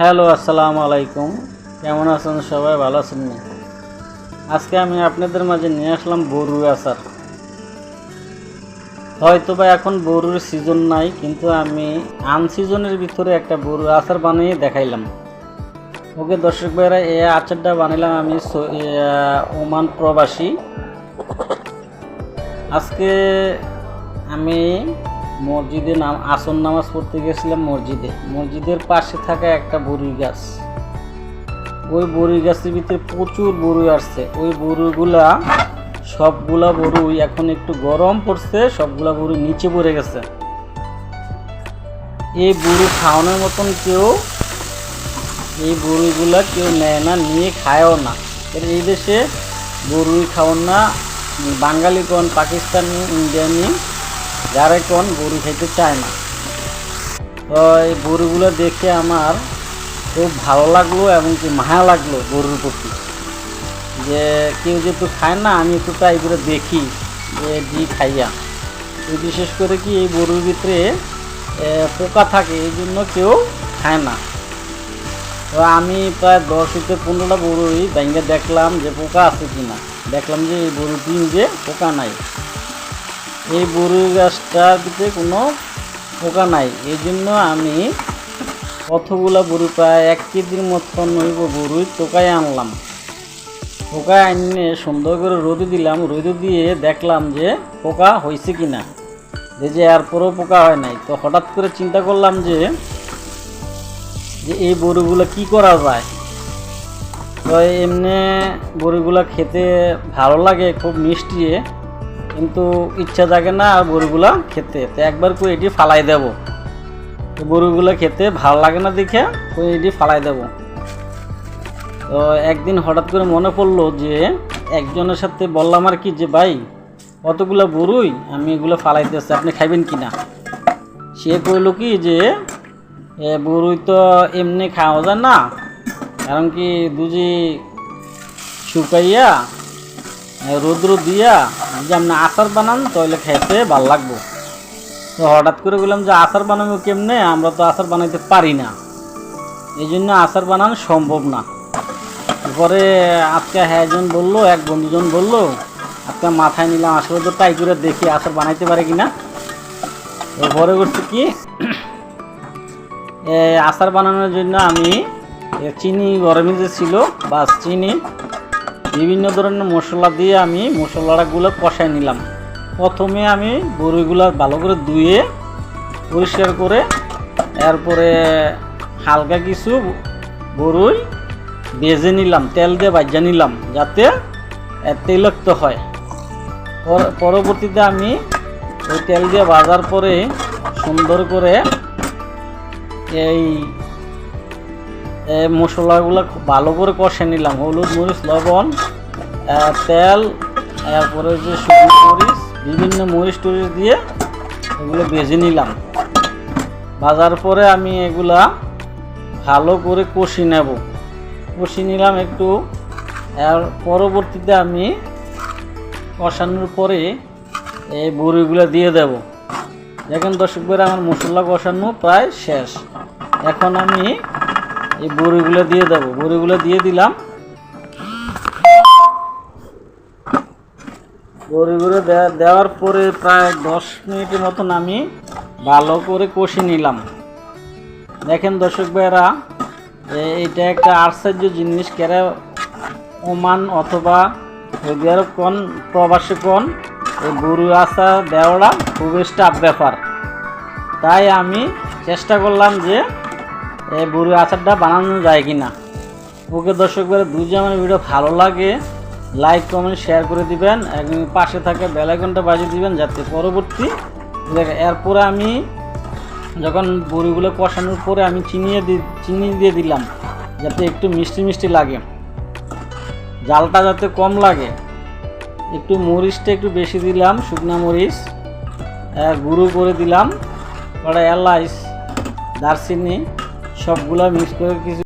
Hello আসসালামু আলাইকুম। কেমন আছেন সবাই? ভালো আছেন? আজকে আমি আপনাদের মাঝে নিয়ে আসলাম বরুর আচার। হয়তো বা এখন বরুর সিজন নাই কিন্তু আমি আনসিজনের ভিতরে একটা বরুর আচার বানিয়ে দেখাইলাম। ওকে দর্শক ভাইরা এই আচারটা বানাইলাম আমি এ, ওমান প্রবাসী। আজকে আমি মসজিদে নাম আসন নামাজ পড়তে গেছিলাম মসজিদে। মসজিদের পাশে থাকা একটা বড়ি গাছ। ওই বড়ি গাছের ভিতরে প্রচুর বড়ি আসছে। ওই বড়িগুলা সবগুলা বড়ুই এখন একটু গরম পড়ছে, সবগুলা বড়ি নিচে পড়ে গেছে। এই বড়ি খাওয়ানোর মতন কেউ, এই বড়িগুলা কেউ নেয় না, নিয়ে খায়ও না। এই দেশে বড়ি খাওয়ান না। বাঙালি কোন পাকিস্তানি, ইন্ডিয়ানি যারা কোন বড়ি খাইতে চায় না। তো এই বড়িগুলো দেখে আমার খুব ভালো লাগল এবং কি মায়া লাগল গরুর প্রতি। যে কেউ যেহেতু খায় না, আমি একটু ট্রাই করে দেখি যে দি খাইয়া। বিশেষ করে কি এই গরুর ভিতরে পোকা থাকে, এই জন্য কেউ খায় না। তো আমি প্রায় দশ থেকে পনেরোটা গরুই ব্যাঙ্গে দেখলাম যে পোকা আছে কিনা। দেখলাম যে এই বড়ি দিন যে পোকা নাই। এই বড়ই গাছটার ভিতরে কোনো পোকা নাই। এই জন্য আমি কতগুলা বড়ি প্রায় এক কেজির মতন হইব বড়ই টোকায় আনলাম। পোকা আনিয়ে সুন্দর করে রোদে দিলাম। রোদে দিয়ে দেখলাম যে পোকা হয়েছে কি না যে যে এরপরেও পোকা হয় নাই। তো হঠাৎ করে চিন্তা করলাম যে যে এই বড়িগুলো কি করা যায়? তো এমনি বড়িগুলো খেতে ভালো লাগে, খুব মিষ্টি। কিন্তু ইচ্ছা জাগে না আর বড়িগুলো খেতে। তো একবার কই এটি ফালাই দেব। বড়িগুলো খেতে ভালো লাগে না দেখে কই এটি ফালাই দেব। তো একদিন হঠাৎ করে মনে পড়ল যে একজনের সাথে বললাম আর কি যে, ভাই কতগুলো গরুই আমি এগুলো ফালাইতেছি আপনি খাইবেন কি না সে কইল কি যে বড়ুই তো এমনি খাওয়া যায় না। কারণ কি দুজি শুকাইয়া, রৌদ্র দিয়া যদি আপনি আচার বানান তাহলে খেতে ভালো লাগবো। তো হঠাৎ করে বললাম যে, আচার বানাবো কেমনে? আমরা তো আচার বানাইতে পারি না। এই জন্য আচার বানানো সম্ভব না। পরে আজকে হ্যাঁ একজন বলল, এক বন্ধুজন বলল, আজকে মাথায় নিলাম, আসলে তো ট্রাই করে দেখি আচার বানাইতে পারে কি না তো পরে করছে কি আচার বানানোর জন্য আমি চিনি গরমে যে ছিল, বাস চিনি বিভিন্ন ধরনের মশলা দিয়ে আমি মশলাগুলো কষাই নিলাম। প্রথমে আমি বড়িগুলো ভালো করে ধুয়ে পরিষ্কার করে এরপরে হালকা কিছু বড়ই ভেজে নিলাম, তেল দিয়ে ভাজা নিলাম যাতে তৈলাক্ত হয়। পর- পরবর্তীতে আমি ওই তেল দিয়ে ভাজার পরে সুন্দর করে এই মশলাগুলো খুব ভালো করে কষে নিলাম। হলুদ মরিচ, লবণ তেল, এরপরে যে শুকনো মরিচ, বিভিন্ন মরিচ টরিচ দিয়ে এগুলো ভেজে নিলাম। ভাজার পরে আমি এগুলা ভালো করে কষি নেব। কষি নিলাম একটু। আর পরবর্তীতে আমি কষানোর পরে এই বড়িগুলো দিয়ে দেব। দেখেন দর্শক ভাইরা, আমার মশলা কষানো প্রায় শেষ। এখন আমি এই বড়িগুলো দিয়ে দেবো। বড়িগুলো দিয়ে দিলাম। বড়িগুলো দেওয়ার পরে প্রায় দশ মিনিটের মতন আমি ভালো করে কষে নিলাম। দেখেন দর্শক ভাইরা এটা একটা আশ্চর্য জিনিস। কেরা ওমান অথবা সৌদি কোন প্রবাসী কোন এই গরু আসা দেওয়াটা খুবই টাফ ব্যাপার। তাই আমি চেষ্টা করলাম যে এই বুড়ি আচারটা বানানো যায় কি না ওকে দর্শক করে দুই আমার ভিডিও ভালো লাগে লাইক কমেন্ট শেয়ার করে দিবেন, এবং পাশে থাকা বেলাইকনটা বাজিয়ে দিবেন যাতে পরবর্তী এরপরে আমি যখন বড়িগুলো কষানোর পরে আমি চিনিয়ে দি চিনি দিয়ে দিলাম, যাতে একটু মিষ্টি মিষ্টি লাগে। জালটা যাতে কম লাগে। একটু মরিচটা একটু বেশি দিলাম, শুকনা মরিচ গুঁড়ো করে দিলাম। কটা দারচিনি সবগুলা মিক্স করে কিছু